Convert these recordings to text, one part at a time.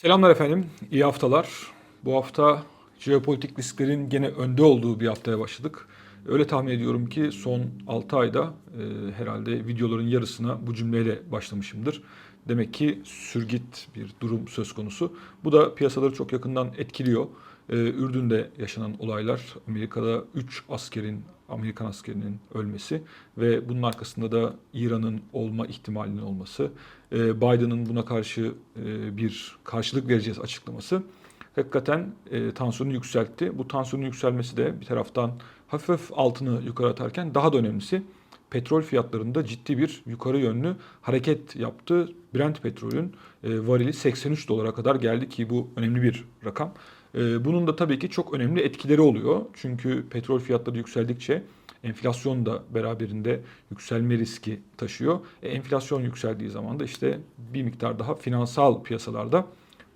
Selamlar efendim, iyi haftalar. Bu hafta jeopolitik risklerin gene önde olduğu bir haftaya başladık. Öyle tahmin ediyorum ki son 6 ayda e, herhalde videoların yarısına bu cümleyle başlamışımdır. Demek ki sürgit bir durum söz konusu. Bu da piyasaları çok yakından etkiliyor. E, Ürdün'de yaşanan olaylar, Amerika'da 3 askerin, Amerikan askerinin ölmesi ve bunun arkasında da İran'ın olma ihtimalinin olması, e, Biden'ın buna karşı e, bir karşılık vereceğiz açıklaması hakikaten e, tansiyonu yükseltti. Bu tansiyonun yükselmesi de bir taraftan hafif altını yukarı atarken daha da önemlisi petrol fiyatlarında ciddi bir yukarı yönlü hareket yaptı. Brent petrolün e, varili 83 dolara kadar geldi ki bu önemli bir rakam. E, bunun da tabii ki çok önemli etkileri oluyor. Çünkü petrol fiyatları yükseldikçe enflasyon da beraberinde yükselme riski taşıyor. E, enflasyon yükseldiği zaman da işte bir miktar daha finansal piyasalarda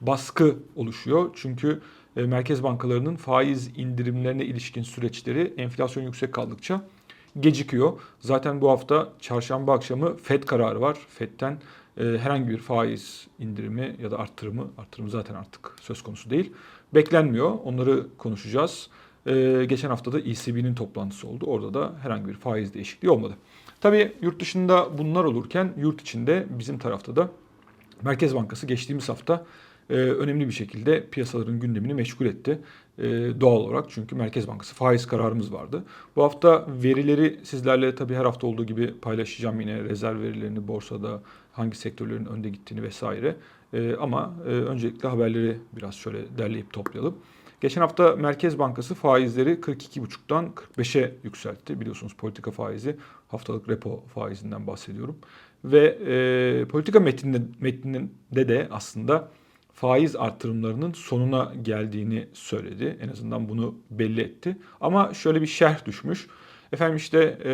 baskı oluşuyor. Çünkü e, merkez bankalarının faiz indirimlerine ilişkin süreçleri enflasyon yüksek kaldıkça gecikiyor. Zaten bu hafta çarşamba akşamı FED kararı var. FED'den e, herhangi bir faiz indirimi ya da arttırımı, arttırımı zaten artık söz konusu değil. Beklenmiyor. Onları konuşacağız. E, geçen hafta da ECB'nin toplantısı oldu. Orada da herhangi bir faiz değişikliği olmadı. Tabii yurt dışında bunlar olurken yurt içinde bizim tarafta da Merkez Bankası geçtiğimiz hafta e, önemli bir şekilde piyasaların gündemini meşgul etti. E, doğal olarak çünkü Merkez Bankası faiz kararımız vardı. Bu hafta verileri sizlerle tabii her hafta olduğu gibi paylaşacağım yine rezerv verilerini borsada hangi sektörlerin önde gittiğini vesaire. E, ama e, öncelikle haberleri biraz şöyle derleyip toplayalım. Geçen hafta Merkez Bankası faizleri 42,5'tan 45'e yükseltti. Biliyorsunuz politika faizi haftalık repo faizinden bahsediyorum. Ve e, politika metninde, metninde de aslında faiz artırımlarının sonuna geldiğini söyledi. En azından bunu belli etti. Ama şöyle bir şerh düşmüş. Efendim işte e,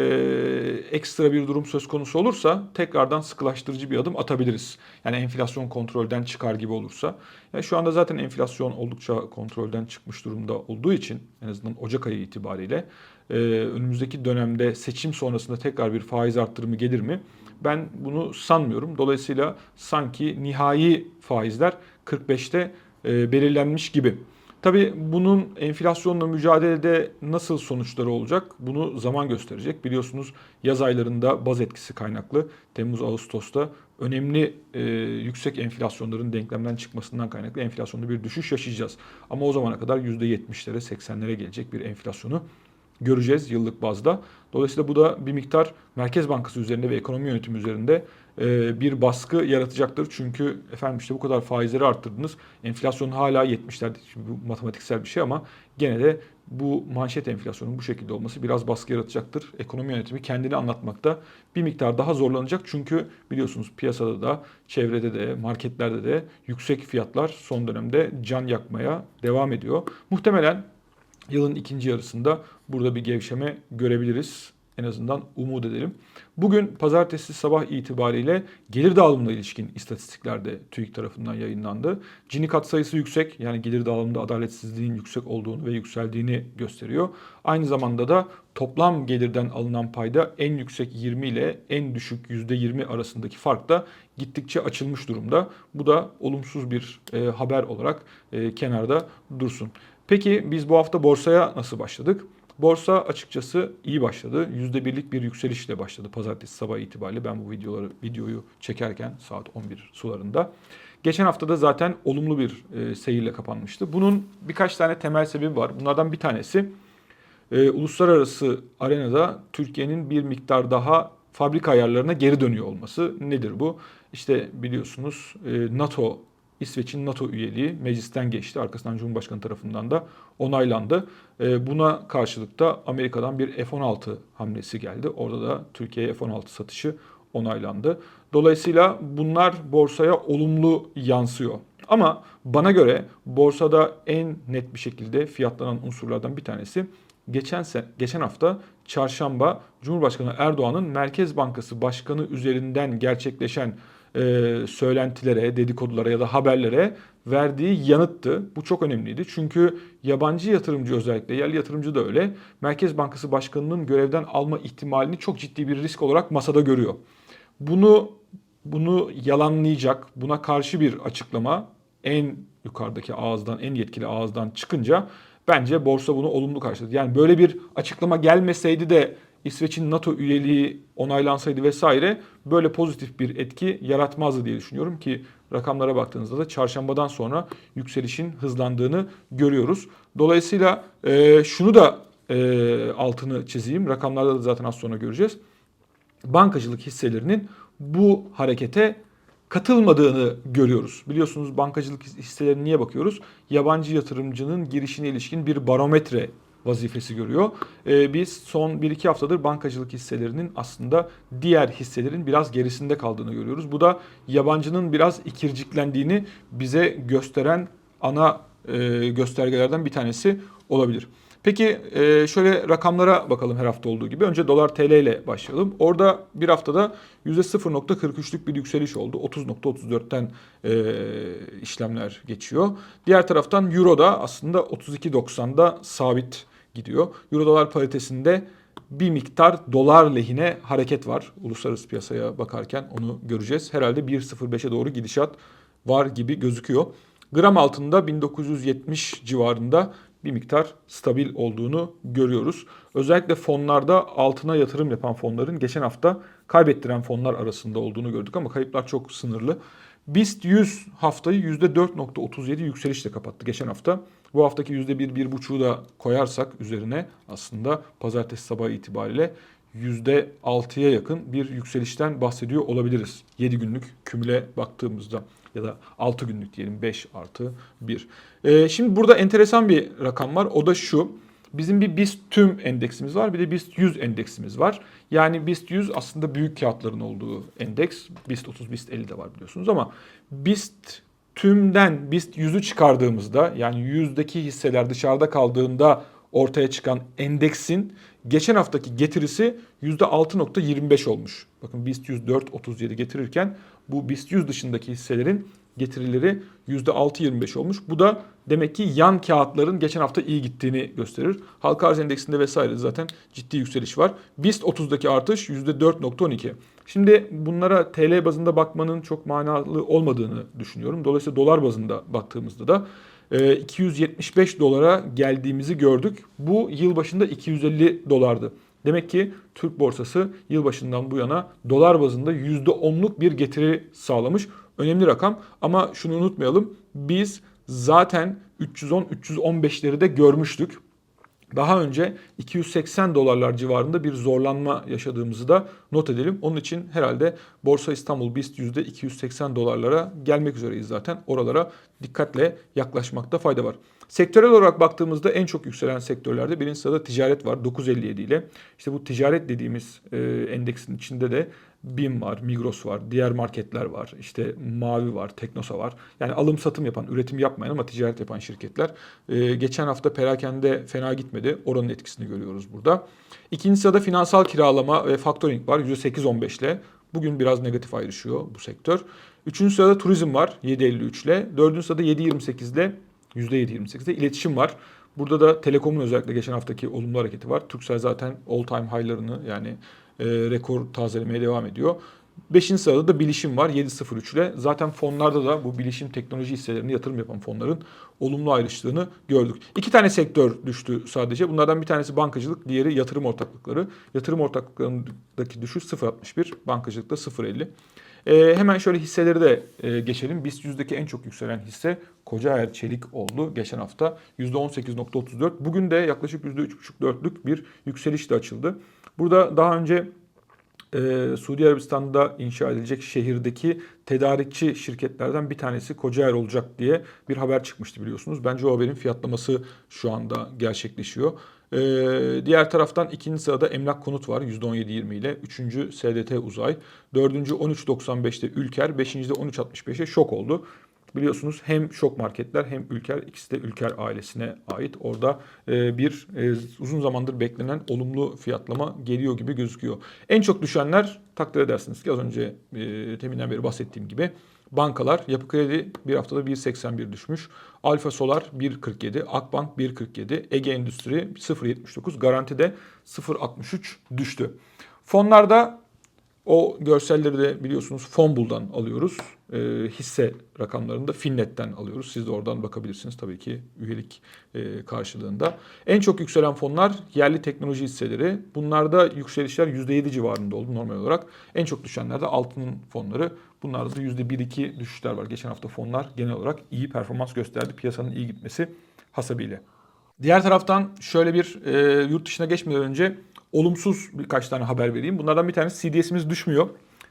ekstra bir durum söz konusu olursa tekrardan sıkılaştırıcı bir adım atabiliriz. Yani enflasyon kontrolden çıkar gibi olursa. Yani şu anda zaten enflasyon oldukça kontrolden çıkmış durumda olduğu için en azından Ocak ayı itibariyle e, önümüzdeki dönemde seçim sonrasında tekrar bir faiz arttırımı gelir mi? Ben bunu sanmıyorum. Dolayısıyla sanki nihai faizler 45'te e, belirlenmiş gibi. Tabii bunun enflasyonla mücadelede nasıl sonuçları olacak bunu zaman gösterecek. Biliyorsunuz yaz aylarında baz etkisi kaynaklı Temmuz-Ağustos'ta önemli e, yüksek enflasyonların denklemden çıkmasından kaynaklı enflasyonda bir düşüş yaşayacağız. Ama o zamana kadar %70'lere 80'lere gelecek bir enflasyonu göreceğiz yıllık bazda. Dolayısıyla bu da bir miktar Merkez Bankası üzerinde ve ekonomi yönetimi üzerinde bir baskı yaratacaktır. Çünkü efendim işte bu kadar faizleri arttırdınız. Enflasyon hala 70'lerde. Bu matematiksel bir şey ama gene de bu manşet enflasyonun bu şekilde olması biraz baskı yaratacaktır. Ekonomi yönetimi kendini anlatmakta bir miktar daha zorlanacak. Çünkü biliyorsunuz piyasada da, çevrede de, marketlerde de yüksek fiyatlar son dönemde can yakmaya devam ediyor. Muhtemelen yılın ikinci yarısında burada bir gevşeme görebiliriz. En azından umut edelim. Bugün pazartesi sabah itibariyle gelir dağılımına ilişkin istatistikler de TÜİK tarafından yayınlandı. Gini kat sayısı yüksek yani gelir dağılımında adaletsizliğin yüksek olduğunu ve yükseldiğini gösteriyor. Aynı zamanda da toplam gelirden alınan payda en yüksek 20 ile en düşük %20 arasındaki fark da gittikçe açılmış durumda. Bu da olumsuz bir e, haber olarak e, kenarda dursun. Peki biz bu hafta borsaya nasıl başladık? Borsa açıkçası iyi başladı. %1'lik bir yükselişle başladı pazartesi sabah itibariyle. Ben bu videoları videoyu çekerken saat 11 sularında. Geçen hafta da zaten olumlu bir e, seyirle kapanmıştı. Bunun birkaç tane temel sebebi var. Bunlardan bir tanesi e, uluslararası arenada Türkiye'nin bir miktar daha fabrika ayarlarına geri dönüyor olması. Nedir bu? İşte biliyorsunuz e, NATO İsveç'in NATO üyeliği meclisten geçti. Arkasından Cumhurbaşkanı tarafından da onaylandı. Ee, buna karşılık da Amerika'dan bir F-16 hamlesi geldi. Orada da Türkiye'ye F-16 satışı onaylandı. Dolayısıyla bunlar borsaya olumlu yansıyor. Ama bana göre borsada en net bir şekilde fiyatlanan unsurlardan bir tanesi geçen geçen hafta çarşamba Cumhurbaşkanı Erdoğan'ın Merkez Bankası Başkanı üzerinden gerçekleşen e, söylentilere, dedikodulara ya da haberlere verdiği yanıttı. Bu çok önemliydi. Çünkü yabancı yatırımcı özellikle yerli yatırımcı da öyle Merkez Bankası Başkanı'nın görevden alma ihtimalini çok ciddi bir risk olarak masada görüyor. Bunu bunu yalanlayacak, buna karşı bir açıklama en yukarıdaki ağızdan, en yetkili ağızdan çıkınca bence borsa bunu olumlu karşıladı. Yani böyle bir açıklama gelmeseydi de İsveç'in NATO üyeliği onaylansaydı vesaire böyle pozitif bir etki yaratmazdı diye düşünüyorum ki rakamlara baktığınızda da çarşambadan sonra yükselişin hızlandığını görüyoruz. Dolayısıyla e, şunu da e, altını çizeyim. Rakamlarda da zaten az sonra göreceğiz. Bankacılık hisselerinin bu harekete katılmadığını görüyoruz. Biliyorsunuz bankacılık hisselerine niye bakıyoruz? Yabancı yatırımcının girişine ilişkin bir barometre vazifesi görüyor. Ee, biz son 1-2 haftadır bankacılık hisselerinin aslında diğer hisselerin biraz gerisinde kaldığını görüyoruz. Bu da yabancının biraz ikirciklendiğini bize gösteren ana e, göstergelerden bir tanesi olabilir. Peki e, şöyle rakamlara bakalım her hafta olduğu gibi. Önce dolar TL ile başlayalım. Orada bir haftada %0.43'lük bir yükseliş oldu. 30.34'ten e, işlemler geçiyor. Diğer taraftan Euro da aslında 32.90'da sabit gidiyor. Euro dolar paritesinde bir miktar dolar lehine hareket var. Uluslararası piyasaya bakarken onu göreceğiz. Herhalde 1.05'e doğru gidişat var gibi gözüküyor. Gram altında 1970 civarında bir miktar stabil olduğunu görüyoruz. Özellikle fonlarda altına yatırım yapan fonların geçen hafta kaybettiren fonlar arasında olduğunu gördük ama kayıplar çok sınırlı. BIST 100 haftayı %4.37 yükselişle kapattı geçen hafta. Bu haftaki %1-1.5'u da koyarsak üzerine aslında pazartesi sabahı itibariyle %6'ya yakın bir yükselişten bahsediyor olabiliriz. 7 günlük kümüle baktığımızda ya da 6 günlük diyelim 5 artı 1. Ee, şimdi burada enteresan bir rakam var. O da şu. Bizim bir BIST tüm endeksimiz var bir de BIST 100 endeksimiz var. Yani BIST 100 aslında büyük kağıtların olduğu endeks. BIST 30, BIST 50 de var biliyorsunuz ama BIST tümden BIST 100'ü çıkardığımızda yani yüzdeki hisseler dışarıda kaldığında ortaya çıkan endeksin geçen haftaki getirisi %6.25 olmuş. Bakın BIST 100 4.37 getirirken bu BIST 100 dışındaki hisselerin getirileri %6.25 olmuş. Bu da demek ki yan kağıtların geçen hafta iyi gittiğini gösterir. Halka arz endeksinde vesaire zaten ciddi yükseliş var. BIST 30'daki artış %4.12. Şimdi bunlara TL bazında bakmanın çok manalı olmadığını düşünüyorum. Dolayısıyla dolar bazında baktığımızda da 275 dolara geldiğimizi gördük. Bu yıl başında 250 dolardı. Demek ki Türk borsası yılbaşından bu yana dolar bazında %10'luk bir getiri sağlamış. Önemli rakam ama şunu unutmayalım. Biz zaten 310-315'leri de görmüştük. Daha önce 280 dolarlar civarında bir zorlanma yaşadığımızı da not edelim. Onun için herhalde Borsa İstanbul BIST yüzde 280 dolarlara gelmek üzereyiz zaten. Oralara dikkatle yaklaşmakta fayda var. Sektörel olarak baktığımızda en çok yükselen sektörlerde birinci sırada ticaret var 9.57 ile. İşte bu ticaret dediğimiz e, endeksin içinde de BİM var, Migros var, diğer marketler var, işte Mavi var, Teknosa var. Yani alım satım yapan, üretim yapmayan ama ticaret yapan şirketler. Ee, geçen hafta perakende fena gitmedi. Oranın etkisini görüyoruz burada. İkinci sırada finansal kiralama ve factoring var %8-15 ile. Bugün biraz negatif ayrışıyor bu sektör. Üçüncü sırada turizm var 7.53 ile. Dördüncü sırada 7.28 ile %7.28 ile iletişim var. Burada da Telekom'un özellikle geçen haftaki olumlu hareketi var. Turkcell zaten all time high'larını yani e, rekor tazelemeye devam ediyor. Beşinci sırada da bilişim var 7.03 ile. Zaten fonlarda da bu bilişim teknoloji hisselerine yatırım yapan fonların olumlu ayrıştığını gördük. İki tane sektör düştü sadece. Bunlardan bir tanesi bankacılık, diğeri yatırım ortaklıkları. Yatırım ortaklıklarındaki düşüş 0.61, bankacılıkta 0.50. E, hemen şöyle hisseleri de e, geçelim. BIST yüzdeki en çok yükselen hisse Kocaer Çelik oldu geçen hafta. %18.34. Bugün de yaklaşık %3.5-4'lük bir yükseliş de açıldı. Burada daha önce e, Suudi Arabistan'da inşa edilecek şehirdeki tedarikçi şirketlerden bir tanesi Kocaer olacak diye bir haber çıkmıştı biliyorsunuz. Bence o haberin fiyatlaması şu anda gerçekleşiyor. Ee, diğer taraftan ikinci sırada emlak konut var %17.20 ile. Üçüncü SDT Uzay. Dördüncü 13.95'te Ülker. Beşinci de 13.65'e şok oldu. Biliyorsunuz hem şok marketler hem Ülker ikisi de Ülker ailesine ait. Orada e, bir e, uzun zamandır beklenen olumlu fiyatlama geliyor gibi gözüküyor. En çok düşenler takdir edersiniz ki az önce e, teminden beri bahsettiğim gibi bankalar yapı kredi bir haftada 1.81 düşmüş. Alfa Solar 1.47, Akbank 1.47, Ege Endüstri 0.79, Garanti'de 0.63 düştü. Fonlarda O görselleri de biliyorsunuz Fonbul'dan alıyoruz. E, hisse rakamlarını da Finnet'ten alıyoruz. Siz de oradan bakabilirsiniz tabii ki üyelik e, karşılığında. En çok yükselen fonlar yerli teknoloji hisseleri. Bunlarda yükselişler %7 civarında oldu normal olarak. En çok düşenler de altının fonları. Bunlarda da %1-2 düşüşler var. Geçen hafta fonlar genel olarak iyi performans gösterdi. Piyasanın iyi gitmesi hasabıyla. Diğer taraftan şöyle bir e, yurt dışına geçmeden önce olumsuz birkaç tane haber vereyim. Bunlardan bir tanesi CDS'imiz düşmüyor.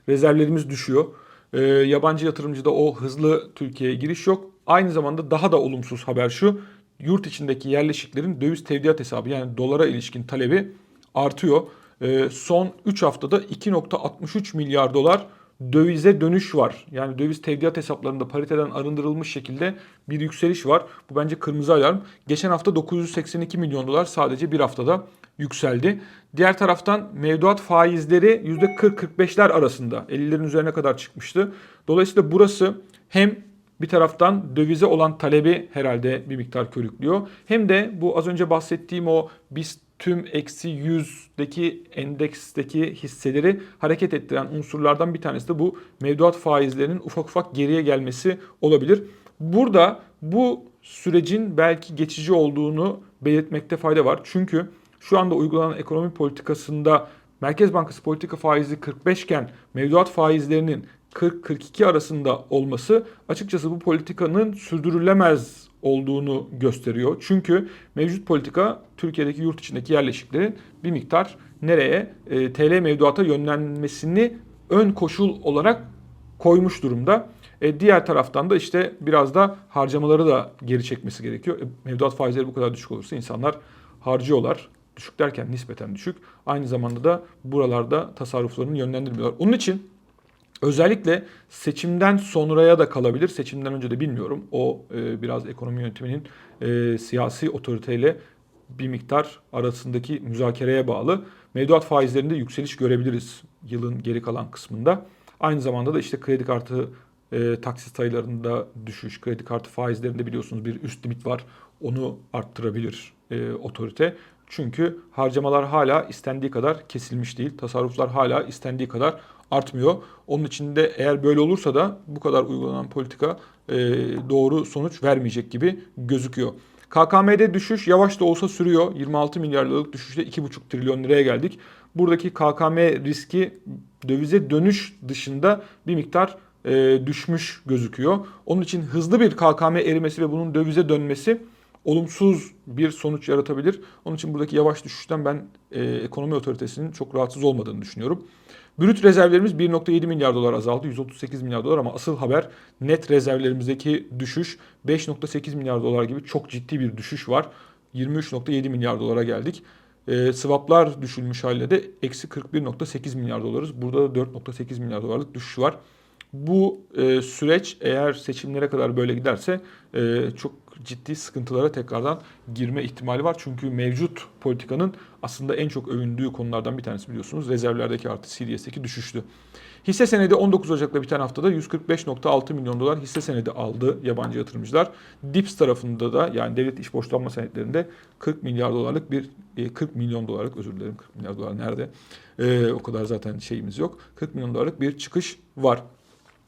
Rezervlerimiz düşüyor. E, yabancı yatırımcıda o hızlı Türkiye'ye giriş yok. Aynı zamanda daha da olumsuz haber şu. Yurt içindeki yerleşiklerin döviz tevdiat hesabı yani dolara ilişkin talebi artıyor. E, son 3 haftada 2.63 milyar dolar dövize dönüş var. Yani döviz tevdiat hesaplarında pariteden arındırılmış şekilde bir yükseliş var. Bu bence kırmızı alarm. Geçen hafta 982 milyon dolar sadece bir haftada yükseldi. Diğer taraftan mevduat faizleri %40-45'ler arasında 50'lerin üzerine kadar çıkmıştı. Dolayısıyla burası hem bir taraftan dövize olan talebi herhalde bir miktar körüklüyor. Hem de bu az önce bahsettiğim o biz tüm eksi 100'deki endeksteki hisseleri hareket ettiren unsurlardan bir tanesi de bu mevduat faizlerinin ufak ufak geriye gelmesi olabilir. Burada bu sürecin belki geçici olduğunu belirtmekte fayda var. Çünkü şu anda uygulanan ekonomi politikasında Merkez Bankası politika faizi 45 iken mevduat faizlerinin 40-42 arasında olması açıkçası bu politikanın sürdürülemez olduğunu gösteriyor. Çünkü mevcut politika Türkiye'deki yurt içindeki yerleşiklerin bir miktar nereye e, TL mevduata yönlenmesini ön koşul olarak koymuş durumda. E, diğer taraftan da işte biraz da harcamaları da geri çekmesi gerekiyor. E, mevduat faizleri bu kadar düşük olursa insanlar harcıyorlar. Düşük derken nispeten düşük. Aynı zamanda da buralarda tasarruflarını yönlendirmiyorlar. Onun için Özellikle seçimden sonraya da kalabilir. Seçimden önce de bilmiyorum. O e, biraz ekonomi yönetiminin e, siyasi otoriteyle bir miktar arasındaki müzakereye bağlı. Mevduat faizlerinde yükseliş görebiliriz yılın geri kalan kısmında. Aynı zamanda da işte kredi kartı e, taksit sayılarında düşüş, kredi kartı faizlerinde biliyorsunuz bir üst limit var. Onu arttırabilir e, otorite. Çünkü harcamalar hala istendiği kadar kesilmiş değil. Tasarruflar hala istendiği kadar artmıyor. Onun için de eğer böyle olursa da bu kadar uygulanan politika e, doğru sonuç vermeyecek gibi gözüküyor. KKM'de düşüş yavaş da olsa sürüyor. 26 milyar liralık düşüşle 2,5 trilyon liraya geldik. Buradaki KKM riski dövize dönüş dışında bir miktar e, düşmüş gözüküyor. Onun için hızlı bir KKM erimesi ve bunun dövize dönmesi olumsuz bir sonuç yaratabilir. Onun için buradaki yavaş düşüşten ben e, ekonomi otoritesinin çok rahatsız olmadığını düşünüyorum. Brüt rezervlerimiz 1.7 milyar dolar azaldı. 138 milyar dolar ama asıl haber net rezervlerimizdeki düşüş 5.8 milyar dolar gibi çok ciddi bir düşüş var. 23.7 milyar dolara geldik. E, swaplar düşülmüş halde de eksi 41.8 milyar dolarız. Burada da 4.8 milyar dolarlık düşüş var. Bu e, süreç eğer seçimlere kadar böyle giderse e, çok ciddi sıkıntılara tekrardan girme ihtimali var. Çünkü mevcut politikanın aslında en çok övündüğü konulardan bir tanesi biliyorsunuz. Rezervlerdeki artı CDS'deki düşüştü. Hisse senedi 19 Ocak'ta biten haftada 145.6 milyon dolar hisse senedi aldı yabancı yatırımcılar. DIPS tarafında da yani devlet iş borçlanma senetlerinde 40 milyar dolarlık bir 40 e, milyon dolarlık özür dilerim 40 milyar dolar nerede? Ee, o kadar zaten şeyimiz yok. 40 milyon dolarlık bir çıkış var.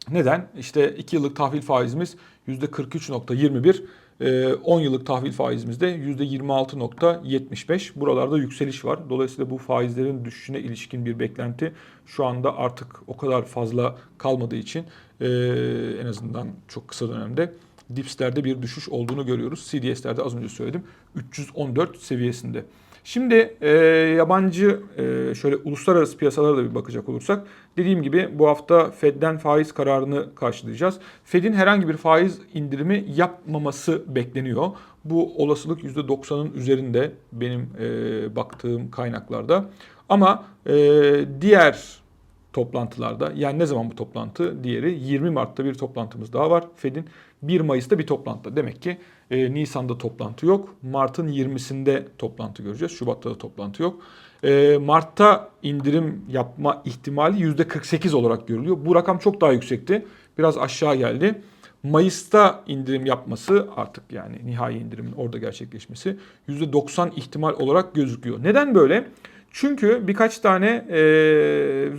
Neden? İşte 2 yıllık tahvil faizimiz %43.21. 10 ee, yıllık tahvil faizimizde %26.75. Buralarda yükseliş var. Dolayısıyla bu faizlerin düşüşüne ilişkin bir beklenti şu anda artık o kadar fazla kalmadığı için e, en azından çok kısa dönemde dipslerde bir düşüş olduğunu görüyoruz. CDS'lerde az önce söyledim 314 seviyesinde. Şimdi e, yabancı e, şöyle uluslararası piyasalara da bir bakacak olursak dediğim gibi bu hafta Fed'den faiz kararını karşılayacağız. Fed'in herhangi bir faiz indirimi yapmaması bekleniyor. Bu olasılık %90'ın üzerinde benim e, baktığım kaynaklarda. Ama e, diğer toplantılarda yani ne zaman bu toplantı? Diğeri 20 Mart'ta bir toplantımız daha var Fed'in. 1 Mayıs'ta bir toplantı. Demek ki e, Nisan'da toplantı yok. Mart'ın 20'sinde toplantı göreceğiz. Şubat'ta da toplantı yok. E, Mart'ta indirim yapma ihtimali %48 olarak görülüyor. Bu rakam çok daha yüksekti. Biraz aşağı geldi. Mayıs'ta indirim yapması artık yani nihai indirimin orada gerçekleşmesi %90 ihtimal olarak gözüküyor. Neden böyle? Çünkü birkaç tane e,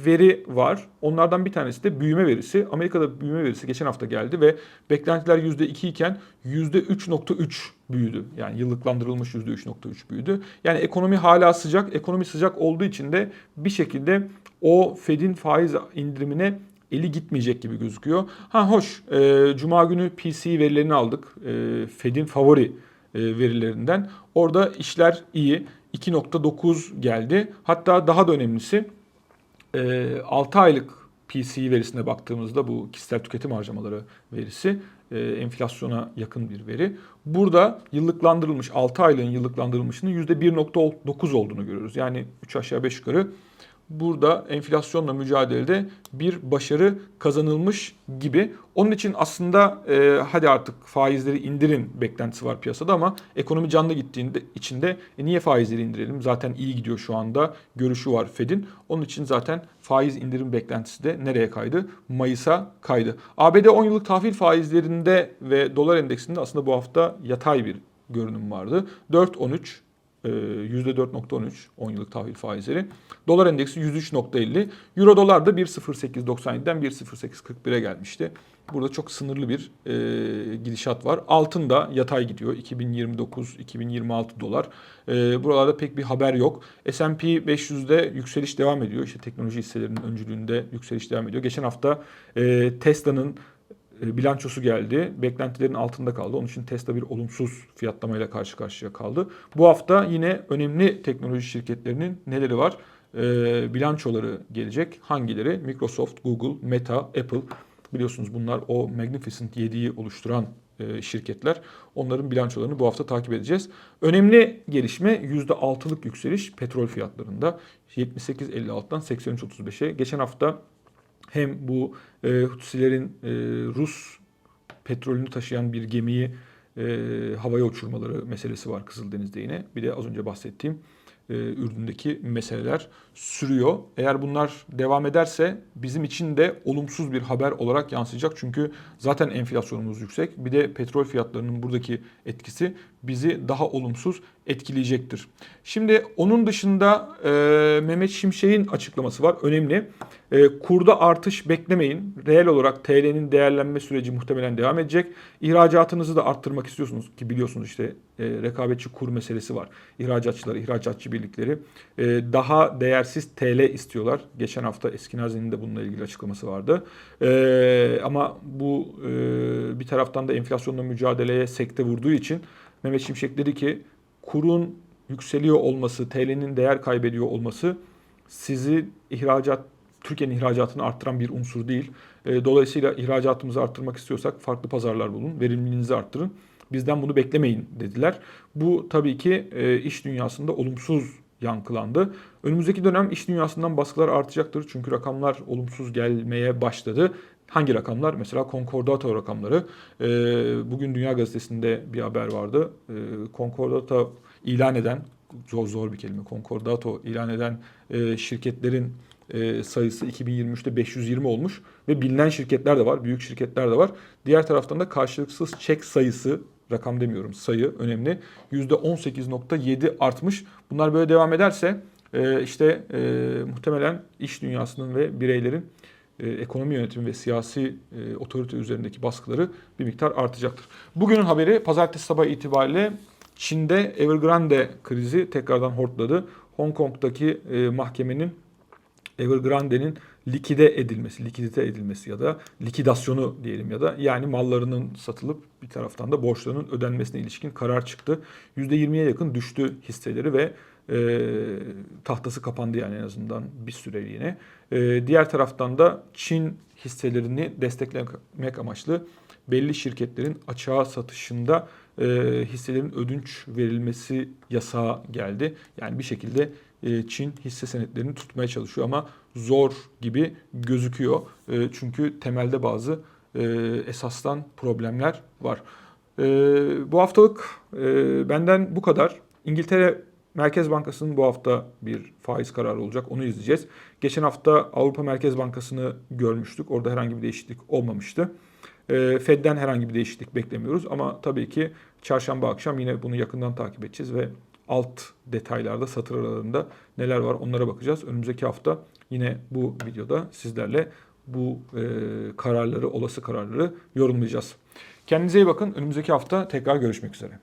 veri var. Onlardan bir tanesi de büyüme verisi. Amerika'da büyüme verisi geçen hafta geldi ve beklentiler %2 iken %3.3 büyüdü. Yani yıllıklandırılmış %3.3 büyüdü. Yani ekonomi hala sıcak. Ekonomi sıcak olduğu için de bir şekilde o Fed'in faiz indirimine eli gitmeyecek gibi gözüküyor. Ha hoş, e, Cuma günü PCE verilerini aldık. E, Fed'in favori e, verilerinden. Orada işler iyi. 2.9 geldi. Hatta daha da önemlisi e, 6 aylık PCE verisine baktığımızda bu kişisel tüketim harcamaları verisi e, enflasyona yakın bir veri. Burada yıllıklandırılmış 6 aylığın yıllıklandırılmışının %1.9 olduğunu görüyoruz. Yani 3 aşağı 5 yukarı burada enflasyonla mücadelede bir başarı kazanılmış gibi. Onun için aslında e, hadi artık faizleri indirin beklentisi var piyasada ama ekonomi canlı gittiğinde içinde e, niye faizleri indirelim? Zaten iyi gidiyor şu anda görüşü var Fed'in. Onun için zaten faiz indirim beklentisi de nereye kaydı? Mayıs'a kaydı. ABD 10 yıllık tahvil faizlerinde ve dolar endeksinde aslında bu hafta yatay bir görünüm vardı. 4.13 %4.13 10 yıllık tahvil faizleri. Dolar endeksi 103.50. Euro dolar da 1.0897'den 1.0841'e gelmişti. Burada çok sınırlı bir e, gidişat var. Altın da yatay gidiyor. 2029-2026 dolar. E, buralarda pek bir haber yok. S&P 500'de yükseliş devam ediyor. İşte teknoloji hisselerinin öncülüğünde yükseliş devam ediyor. Geçen hafta e, Tesla'nın e, bilançosu geldi. Beklentilerin altında kaldı. Onun için Tesla bir olumsuz fiyatlamayla karşı karşıya kaldı. Bu hafta yine önemli teknoloji şirketlerinin neleri var? E, bilançoları gelecek. Hangileri? Microsoft, Google, Meta, Apple. Biliyorsunuz bunlar o Magnificent 7'yi oluşturan e, şirketler. Onların bilançolarını bu hafta takip edeceğiz. Önemli gelişme %6'lık yükseliş petrol fiyatlarında. 78.56'dan 83.35'e. Geçen hafta hem bu e, Hutsilerin e, Rus petrolünü taşıyan bir gemiyi e, havaya uçurmaları meselesi var Kızıldeniz'de yine. Bir de az önce bahsettiğim e, Ürdün'deki meseleler sürüyor. Eğer bunlar devam ederse bizim için de olumsuz bir haber olarak yansıyacak. Çünkü zaten enflasyonumuz yüksek. Bir de petrol fiyatlarının buradaki etkisi bizi daha olumsuz etkileyecektir. Şimdi onun dışında e, Mehmet Şimşek'in açıklaması var. Önemli. E, kurda artış beklemeyin. Reel olarak TL'nin değerlenme süreci muhtemelen devam edecek. İhracatınızı da arttırmak istiyorsunuz ki biliyorsunuz işte e, rekabetçi kur meselesi var. İhracatçılar, ihracatçı birlikleri e, daha değersiz TL istiyorlar. Geçen hafta Eskenazi'nin de bununla ilgili açıklaması vardı. E, ama bu e, bir taraftan da enflasyonla mücadeleye sekte vurduğu için Mehmet Şimşek dedi ki kurun yükseliyor olması, TL'nin değer kaybediyor olması sizi ihracat Türkiye'nin ihracatını arttıran bir unsur değil. E, dolayısıyla ihracatımızı arttırmak istiyorsak farklı pazarlar bulun, verimliliğinizi arttırın. Bizden bunu beklemeyin dediler. Bu tabii ki e, iş dünyasında olumsuz yankılandı. Önümüzdeki dönem iş dünyasından baskılar artacaktır. Çünkü rakamlar olumsuz gelmeye başladı. Hangi rakamlar? Mesela Concordato rakamları. E, bugün Dünya Gazetesi'nde bir haber vardı. E, Concordato ilan eden, zor zor bir kelime, Concordato ilan eden e, şirketlerin e, sayısı 2023'te 520 olmuş ve bilinen şirketler de var, büyük şirketler de var. Diğer taraftan da karşılıksız çek sayısı rakam demiyorum sayı önemli. %18.7 artmış. Bunlar böyle devam ederse e, işte e, muhtemelen iş dünyasının ve bireylerin e, ekonomi yönetimi ve siyasi otorite üzerindeki baskıları bir miktar artacaktır. Bugünün haberi pazartesi sabah itibariyle Çin'de Evergrande krizi tekrardan hortladı. Hong Kong'daki mahkemenin Evergrande'nin likide edilmesi, likidite edilmesi ya da likidasyonu diyelim ya da yani mallarının satılıp bir taraftan da borçlarının ödenmesine ilişkin karar çıktı. %20'ye yakın düştü hisseleri ve e, tahtası kapandı yani en azından bir süreliğine. E, diğer taraftan da Çin hisselerini desteklemek amaçlı belli şirketlerin açığa satışında e, hisselerin ödünç verilmesi yasağı geldi. Yani bir şekilde e, Çin hisse senetlerini tutmaya çalışıyor ama zor gibi gözüküyor. E, çünkü temelde bazı e, esastan problemler var. Bu haftalık benden bu kadar. İngiltere Merkez Bankası'nın bu hafta bir faiz kararı olacak. Onu izleyeceğiz. Geçen hafta Avrupa Merkez Bankası'nı görmüştük. Orada herhangi bir değişiklik olmamıştı. Fed'den herhangi bir değişiklik beklemiyoruz ama tabii ki çarşamba akşam yine bunu yakından takip edeceğiz ve alt detaylarda, satır aralarında neler var onlara bakacağız. Önümüzdeki hafta yine bu videoda sizlerle bu e, kararları, olası kararları yorumlayacağız. Kendinize iyi bakın. Önümüzdeki hafta tekrar görüşmek üzere.